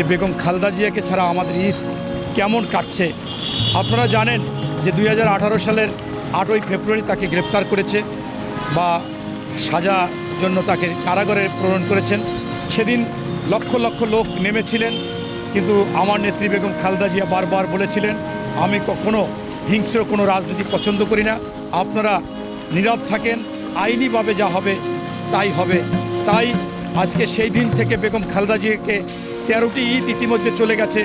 যে বেগম খালদা জিয়াকে ছাড়া আমাদের ঈদ কেমন কাটছে? আপনারা জানেন যে দুই হাজার আঠারো সালের আটই ফেব্রুয়ারি তাকে গ্রেপ্তার করেছে বা সাজা জন্য তাকে কারাগারে প্রেরণ করেছেন। সেদিন লক্ষ লক্ষ লোক নেমেছিলেন, কিন্তু আমার নেত্রী বেগম খালদা জিয়া বারবার বলেছিলেন, আমি কখনো হিংস্র কোনো রাজনীতি পছন্দ করি না। আপনারা নীরব থাকেন, আইনিভাবে যা হবে তাই হবে। তাই আজকে সেই দিন থেকে বেগম খালদা জিয়াকে তেরোটি ঈদ ইতিমধ্যে চলে গেছে।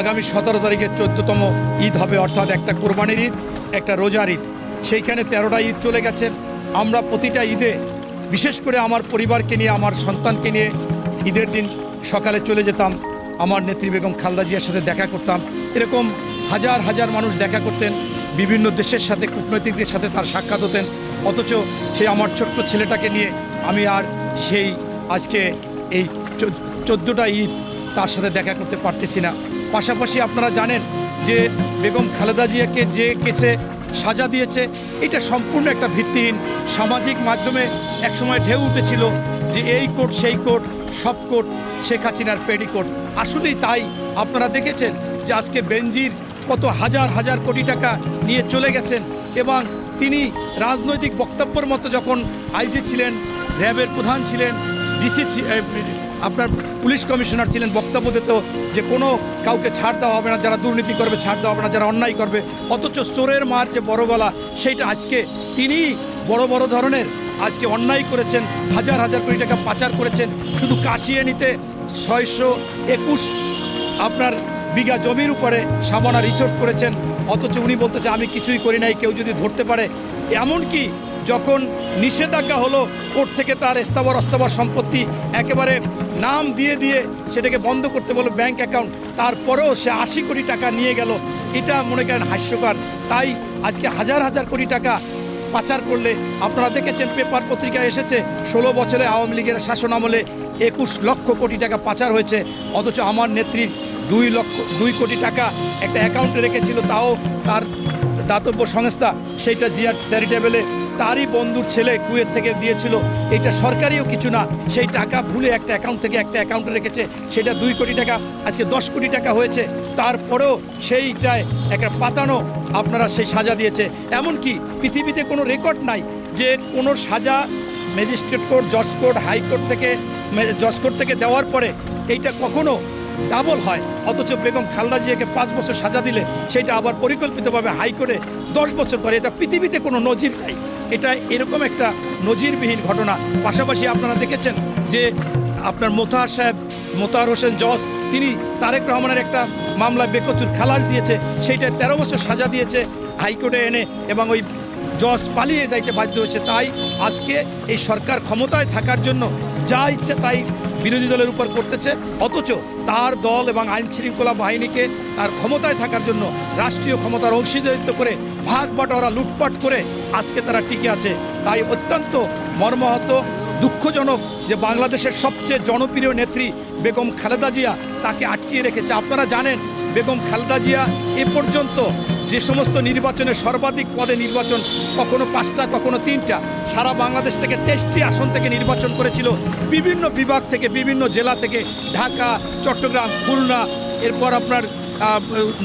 আগামী সতেরো তারিখে চোদ্দতম ঈদ হবে, অর্থাৎ একটা কোরবানির ঈদ, একটা রোজার ঈদ। সেইখানে তেরোটা ঈদ চলে গেছে। আমরা প্রতিটা ঈদে, বিশেষ করে আমার পরিবারকে নিয়ে, আমার সন্তানকে নিয়ে ঈদের দিন সকালে চলে যেতাম। আমার নেত্রী বেগম খালদা জিয়ার সাথে দেখা করতাম। এরকম হাজার হাজার মানুষ দেখা করতেন। বিভিন্ন দেশের সাথে, কূটনৈতিকদের সাথে তার সাক্ষাৎ হতেন। অথচ সেই আমার ছোট্ট ছেলেটাকে নিয়ে আমি আর সেই আজকে এই চোদ্দোটা ঈদ তার সাথে দেখা করতে পারতেছি না। পাশাপাশি আপনারা জানেন যে বেগম খালেদা জিয়াকে যে কেসে সাজা দিয়েছে, এটা সম্পূর্ণ একটা ভিত্তিহীন সামাজিক মাধ্যমে একসময় ঢেউ উঠেছিল যে এই কোর্ট, সেই কোর্ট, সব কোর্ট, শেখ হাসিনার পেডিকোট আসলেই তাই আপনারা দেখেছেন যে আজকে বেঞ্জির কত হাজার হাজার কোটি টাকা নিয়ে চলে গেছেন এবং তিনি রাজনৈতিক বক্তব্যের মতো যখন আইজি ছিলেন, র্যাবের প্রধান ছিলেন, ডিসি আপনার পুলিশ কমিশনার ছিলেন, বক্তব্য দিত যে কোনো কাউকে ছাড় দেওয়া হবে না, যারা দুর্নীতি করবে ছাড় দেওয়া হবে না, যারা অন্যায় করবে। অথচ চোরের মার যে বড় গলা, সেইটা আজকে তিনি বড় বড় ধরনের আজকে অন্যায় করেছেন, হাজার হাজার কোটি টাকা পাচার করেছেন। শুধু কাশিয়ে নিতে ছয়শো একুশ আপনার বিঘা জমির উপরে সাবানা রিসোর্ট করেছেন, অথচ উনি বলতেছে আমি কিছুই করি নাই, কেউ যদি ধরতে পারে। এমনকি যখন নিষেধাজ্ঞা হলো, কোর্ট থেকে তার স্থাবর অস্থাবর সম্পত্তি একেবারে নাম দিয়ে দিয়ে সেটাকে বন্ধ করতে বলো ব্যাংক অ্যাকাউন্ট। তারপরেও সে আশি কোটি টাকা নিয়ে গেল। এটা মনে করেন হাস্যকর। তাই আজকে হাজার হাজার কোটি টাকা পাচার করলে আপনারা দেখেছেন পেপার পত্রিকায় এসেছে, ষোলো বছরে আওয়ামী লীগের শাসন আমলে একুশ লক্ষ কোটি টাকা পাচার হয়েছে। অথচ আমার নেত্রীর দুই লক্ষ, দুই কোটি টাকা একটা অ্যাকাউন্টে রেখেছিল, তাও তার দাতব্য সংস্থা, সেইটা জিয়ার চ্যারিটেবলে তারই বন্ধুর ছেলে কুয়েত থেকে দিয়েছিল। এটা সরকারিও কিছু না। সেই টাকা ভুলে একটা অ্যাকাউন্ট থেকে একটা অ্যাকাউন্টে রেখেছে। সেটা দুই কোটি টাকা, আজকে দশ কোটি টাকা হয়েছে। তারপরেও সেইটায় একটা পাতানো আপনারা সেই সাজা দিয়েছে। এমনকি পৃথিবীতে কোনো রেকর্ড নাই যে কোনো সাজা ম্যাজিস্ট্রেট কোর্ট জজ কোর্ট হাইকোর্ট থেকে জজ কোর্ট থেকে দেওয়ার পরে এইটা কখনো ডাবল হয়। অথচ বেগম খালদা জিয়াকে পাঁচ বছর সাজা দিলে সেটা আবার পরিকল্পিতভাবে হাইকোর্টে দশ বছর করে। এটা পৃথিবীতে কোনো নজির নাই। এটা এরকম একটা নজিরবিহীন ঘটনা। পাশাপাশি আপনারা দেখেছেন যে আপনার মোতাহার সাহেব, মোতাহার হোসেন জজ, তিনি তারেক রহমানের একটা মামলায় বেকচুর খালাস দিয়েছে। সেইটা তেরো বছর সাজা দিয়েছে হাইকোর্টে এনে এবং ওই জজ পালিয়ে যাইতে বাধ্য হয়েছে। তাই আজকে এই সরকার ক্ষমতায় থাকার জন্য যা ইচ্ছে তাই বিরোধী দলের উপর করতেছে। অথচ তার দল এবং আইন শৃঙ্খলা বাহিনীকে তার ক্ষমতায় থাকার জন্য রাষ্ট্রীয় ক্ষমতার অংশীদারিত্ব করে ভাগ বাটোয়ারা, লুটপাট করে আজকে তারা টিকে আছে। তাই অত্যন্ত মর্মাহত, দুঃখজনক যে বাংলাদেশের সবচেয়ে জনপ্রিয় নেত্রী বেগম খালেদা জিয়া তাকে আটকিয়ে রেখেছে। আপনারা জানেন, বেগম খালেদা জিয়া এ পর্যন্ত যে সমস্ত নির্বাচনে সর্বাধিক পদে নির্বাচন কখনো পাঁচটা, কখনো তিনটা, সারা বাংলাদেশ থেকে তেইশটি আসন থেকে নির্বাচন করেছিল। বিভিন্ন বিভাগ থেকে, বিভিন্ন জেলা থেকে, ঢাকা, চট্টগ্রাম, খুলনা, এরপর আপনার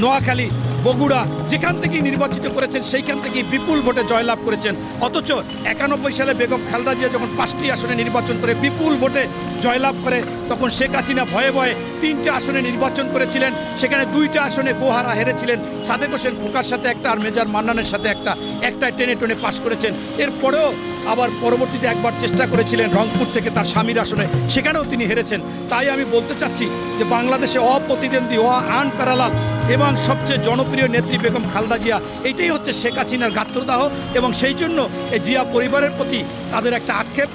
নোয়াখালী বগুড়া যেখান থেকে নির্বাচিত করেছেন, সেইখান থেকে বিপুল ভোটে জয়লাভ করেছেন। অথচ একানব্বই সালে বেগম খালদা জিয়া যখন পাঁচটি আসনে নির্বাচন করে, বিপুল ভোটে জয়লাভ করে তখন শেখ হাসিনা ভয়ে ভয়ে তিনটা আসনে নির্বাচন করেছিলেন। সেখানে দুইটা আসনে গোহারা হেরেছিলেন। সাদেক হোসেন খোকার সাথে একটা আর মেজর মান্নানের সাথে একটা। একটা টেনে টেনে পাশ করেছেন। এরপরেও আবার পরবর্তীতে একবার চেষ্টা করেছিলেন রংপুর থেকে তার স্বামীর আসনে। সেখানেও তিনি হেরেছেন। তাই আমি বলতে চাচ্ছি যে বাংলাদেশে অপ্রতিদ্বন্দ্বী অ আন প্যারালাল এবং সবচেয়ে জনপ্রিয় নেত্রী বেগম খালদা জিয়া, এটাই হচ্ছে শেখ হাসিনার গাত্রদাহ এবং সেই জন্য এই জিয়া পরিবারের প্রতি তাদের একটা আক্ষেপ।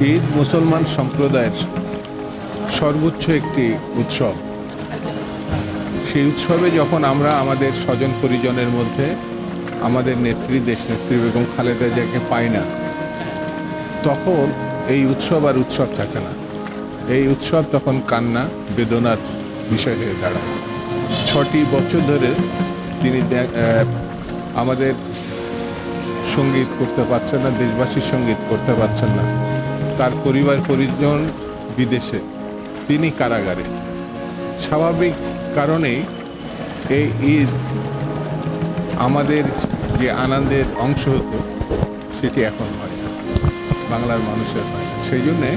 ঈদ মুসলমান সম্প্রদায়ের সর্বোচ্চ একটি উৎসব। সেই উৎসবে যখন আমরা আমাদের স্বজন পরিজনের মধ্যে, আমাদের নেত্রী, দেশনেত্রী বেগম খালেদা জিয়াকে পাই না, তখন এই উৎসব আর উৎসব থাকে না। এই উৎসব তখন কান্না, বেদনার বিষয় হয়ে দাঁড়ায়। ছটি বছর ধরে তিনি আমাদের সংগীত করতে পারছেন না, দেশবাসীর সংগীত করতে পারছেন না। তার পরিবার পরিজন বিদেশে, তিনি কারাগারে। স্বাভাবিক কারণেই এই ঈদ আমাদের যে আনন্দের অংশ হতো, সেটি এখন হয় না। বাংলার মানুষের হয় সেই জন্যে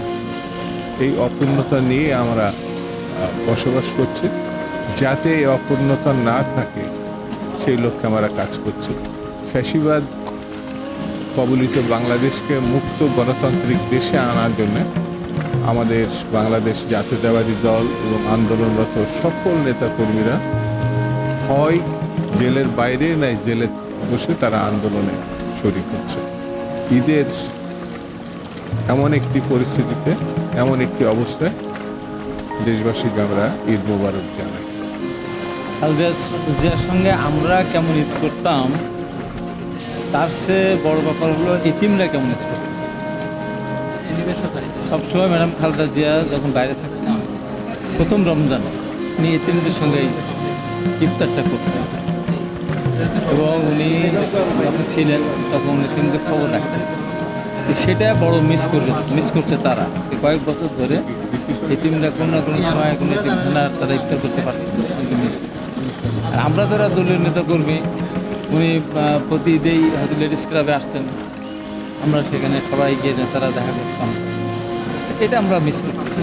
এই অপূর্ণতা নিয়ে আমরা বসবাস করছি। যাতে এই অপূর্ণতা না থাকে, সেই লক্ষ্যে আমরা কাজ করছি। ফ্যাসিবাদ কবলিত বাংলাদেশকে মুক্ত গণতান্ত্রিক দেশে আনার জন্য আমাদের বাংলাদেশ জাতীয়তাবাদী দল এবং আন্দোলনরত সকল নেতাকর্মীরা হয় জেলের বাইরে নাই জেলে বসে তারা আন্দোলনে শরিক হচ্ছে। ঈদের এমন একটি পরিস্থিতিতে, এমন একটি অবস্থায় দেশবাসীকে আমরা ঈদ মোবারক জানাই। জিয়ার সঙ্গে আমরা কেমন ঈদ করতাম? তার চেয়ে বড় ব্যাপার হলো ইতিমরা কেমন করতাম সবসময় ম্যাডাম খালেদা জিয়া যখন বাইরে থাকতেন প্রথম রমজান উনি এতিমদের সঙ্গে ইফতারটা করতেন। এবং উনি যখন ছিলেন, তখন উনি এতিমদের খবর রাখতেন। সেটা বড় মিস করবে মিস করছে তারা। আজকে কয়েক বছর ধরে এতিমরা কোনো না কোনো সময় কোনো তারা ইফতার করতে পারতেন মিস আর আমরা যারা দলীয় নেতাকর্মী উনি প্রতি হয়তো লেডিস ক্লাবে আসতেন। আমরা সেখানে সবাই গিয়ে নেতারা দেখা করতাম। এটা আমরা মিস করতেছি।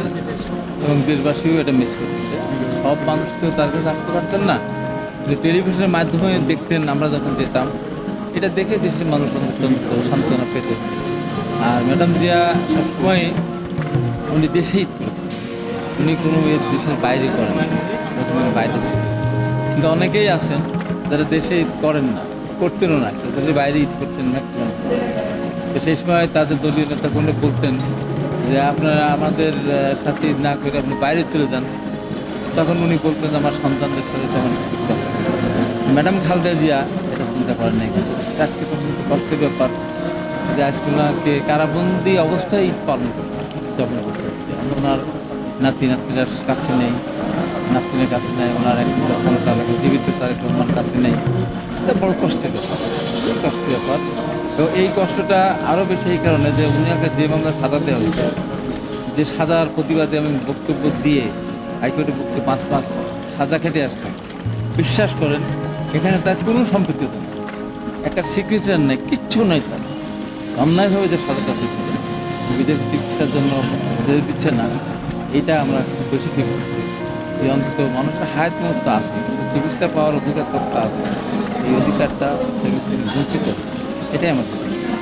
এবং দেশবাসীও এটা মিস করতেছে। সব মানুষ তো তার কাছে আসতে পারতেন না। যে টেলিভিশনের মাধ্যমে দেখতেন, আমরা যখন যেতাম, এটা দেখে দেশের মানুষ অত্যন্ত সান্ত্বনা পেতেন। আর ম্যাডাম জিয়া সবসময় উনি দেশে ঈদ করেছেন। উনি কোনো দেশের বাইরে করেন বাইরে ছিলেন। কিন্তু অনেকেই আছেন। যারা দেশে ঈদ করেন না, করতেনও না তাদের বাইরে ঈদ করতেন ম্যাক্সিমাম তো সেই সময় তাদের দলীয় নেতা কোনো বলতেন যে, আপনারা আমাদের সাথে ঈদ না করে আপনি বাইরে চলে যান। তখন উনি বলতেন, আমার সন্তানদের সাথে করতে ম্যাডাম খালেদা জিয়া এটা চিন্তা করেন নাই আজকে পর্যন্ত কষ্টের ব্যাপার যে, আজকে ওনাকে কারাবন্দি অবস্থায় ঈদ পালন করতে ওনার নাতি নাতিরার কাছে নেই। নাতিনের কাছে নেই, ওনার এক সন্তান এখন জীবিত তারেক রহমান কাছে নেই। এটা বড় কষ্টের ব্যাপার কষ্টের ব্যাপার। তো এই কষ্টটা আরও বেশি এই কারণে যে উনাকে যে মামলা সাজা দেওয়া হয়েছে, যে সাজার প্রতিবাদে আমি বক্তব্য দিয়ে হাইকোর্টে বক্তব্য পাঁচ পাঁচ সাজা খেটে আসলাম। বিশ্বাস করেন, এখানে তার কোনো সম্পত্তি হতো না একটা সিগনেচার নেই, কিচ্ছু নাই তার। অন্যায়ভাবে যে সাজাটা দিচ্ছে বিদেশ চিকিৎসার জন্য দিচ্ছে না, এটা আমরা খুব বেশি ফিল করছি? যে অন্তত মানুষের হায়াত মুহূর্ত আছে চিকিৎসা পাওয়ার অধিকার তো একটা আছে। এই অধিকারটা থেকে বঞ্চিত। এটাই আমার